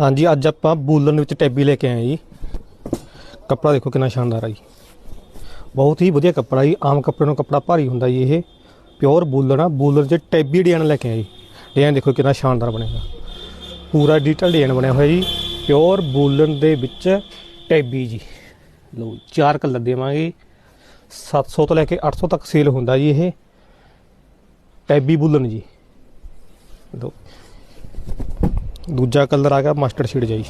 ਹਾਂਜੀ, ਅੱਜ ਆਪਾਂ ਬੂਲਨ ਵਿੱਚ ਟੈਬੀ ਲੈ ਕੇ ਆਏ ਜੀ। ਕੱਪੜਾ ਦੇਖੋ ਕਿੰਨਾ ਸ਼ਾਨਦਾਰ ਆ ਜੀ। ਬਹੁਤ ਹੀ ਵਧੀਆ ਕੱਪੜਾ ਜੀ। ਆਮ ਕੱਪੜੇ ਨੂੰ ਕੱਪੜਾ ਭਾਰੀ ਹੁੰਦਾ ਜੀ ਇਹ। ਪਿਓਰ ਬੂਲਨ ਆ। ਬੂਲਨ 'ਚ ਟੈਬੀ ਡਿਜ਼ਾਈਨ ਲੈ ਕੇ ਆਏ ਜੀ। ਡਿਜ਼ਾਈਨ ਦੇਖੋ ਕਿੰਨਾ ਸ਼ਾਨਦਾਰ ਬਣੇਗਾ। ਪੂਰਾ ਡਿਟੇਲ ਡਿਜ਼ਾਈਨ ਬਣਿਆ ਹੋਇਆ ਜੀ। ਪਿਓਰ ਬੂਲਨ ਦੇ ਵਿੱਚ ਟੈਬੀ ਜੀ। ਲਓ ਚਾਰ ਕਲਰ ਦੇਵਾਂਗੇ। 700 ਤੋਂ ਲੈ ਕੇ 800 ਤੱਕ ਸੇਲ ਹੁੰਦਾ ਜੀ ਇਹ। ਟੈਬੀ ਬੂਲਨ ਜੀ। ਲਓ। ਦੂਜਾ ਕਲਰ ਆ ਗਿਆ ਮਸਟਰਡ ਸ਼ੇਡ ਜੀ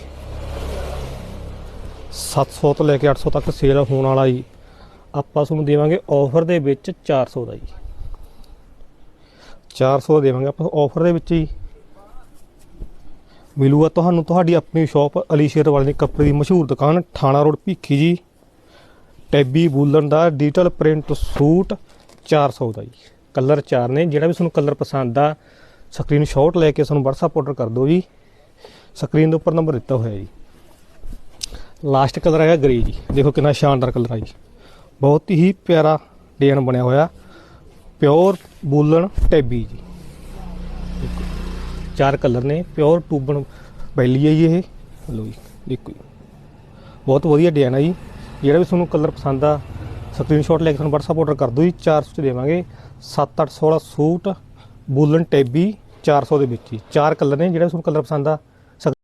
700 ਤੋਂ ਲੈ ਕੇ 800 ਤੱਕ ਸੇਲ ਹੋਣ ਵਾਲਾ ਜੀ। ਆਪਾਂ ਤੁਹਾਨੂੰ ਦੇਵਾਂਗੇ ਆਫਰ ਦੇ ਵਿੱਚ 400 ਦਾ ਜੀ। 400 ਦਾ ਦੇਵਾਂਗੇ ਆਪਾਂ ਆਫਰ ਦੇ ਵਿੱਚ ਜੀ। ਮਿਲੂਗਾ ਤੁਹਾਨੂੰ ਤੁਹਾਡੀ ਆਪਣੀ ਸ਼ਾਪ ਅਲੀ ਸ਼ੇਰ ਵਾਲੇ ਦੀ ਕੱਪੜੇ ਦੀ ਮਸ਼ਹੂਰ ਦੁਕਾਨ ਥਾਣਾ ਰੋਡ ਭੀਖੀ ਜੀ। ਟੈਬੀ ਬੂਲਨ ਦਾ ਡਿਜੀਟਲ ਪ੍ਰਿੰਟ ਸੂਟ 400 ਦਾ ਜੀ। ਕਲਰ ਚਾਰ ਨੇ, ਜਿਹੜਾ ਵੀ ਤੁਹਾਨੂੰ ਕਲਰ ਪਸੰਦ ਆ ਸਕਰੀਨਸ਼ਾਟ ਲੈ ਕੇ ਸਾਨੂੰ WhatsApp ਆਰਡਰ ਕਰ ਦਿਓ ਜੀ। ਸਕਰੀਨ ਦੇ ਉੱਪਰ ਨੰਬਰ ਦਿੱਤਾ ਹੋਇਆ ਜੀ। ਲਾਸਟ ਕਲਰ ਹੈਗਾ ਗ੍ਰੇ ਜੀ। ਦੇਖੋ ਕਿੰਨਾ ਸ਼ਾਨਦਾਰ ਕਲਰ ਆ ਜੀ। ਬਹੁਤ ਹੀ ਪਿਆਰਾ ਡਿਜ਼ਾਈਨ ਬਣਿਆ ਹੋਇਆ। ਪਿਓਰ ਬੂਲਨ ਟੈਬੀ ਜੀ। ਚਾਰ ਕਲਰ ਨੇ, ਪਿਓਰ ਟੂਬਨ ਬੈਲੀ ਹੈ ਜੀ ਇਹ। ਲਓ ਜੀ, ਦੇਖੋ ਜੀ। ਬਹੁਤ ਵਧੀਆ ਡਿਜ਼ਾਈਨ ਆ ਜੀ। ਜਿਹੜਾ ਵੀ ਤੁਹਾਨੂੰ ਕਲਰ ਪਸੰਦ ਆ, ਸਕਰੀਨਸ਼ਾਟ ਲੈ ਕੇ ਤੁਹਾਨੂੰ WhatsApp ਆਰਡਰ ਕਰ ਦਿਓ ਜੀ। 400 ਚ ਦੇਵਾਂਗੇ। 7-800 ਵਾਲਾ ਸੂਟ ਬੂਲਨ ਟੈਬੀ 400 ਦੇ ਵਿੱਚ ਜੀ। ਚਾਰ ਕਲਰ ਨੇ, ਜਿਹੜਾ ਤੁਹਾਨੂੰ ਕਲਰ ਪਸੰਦ ਆ So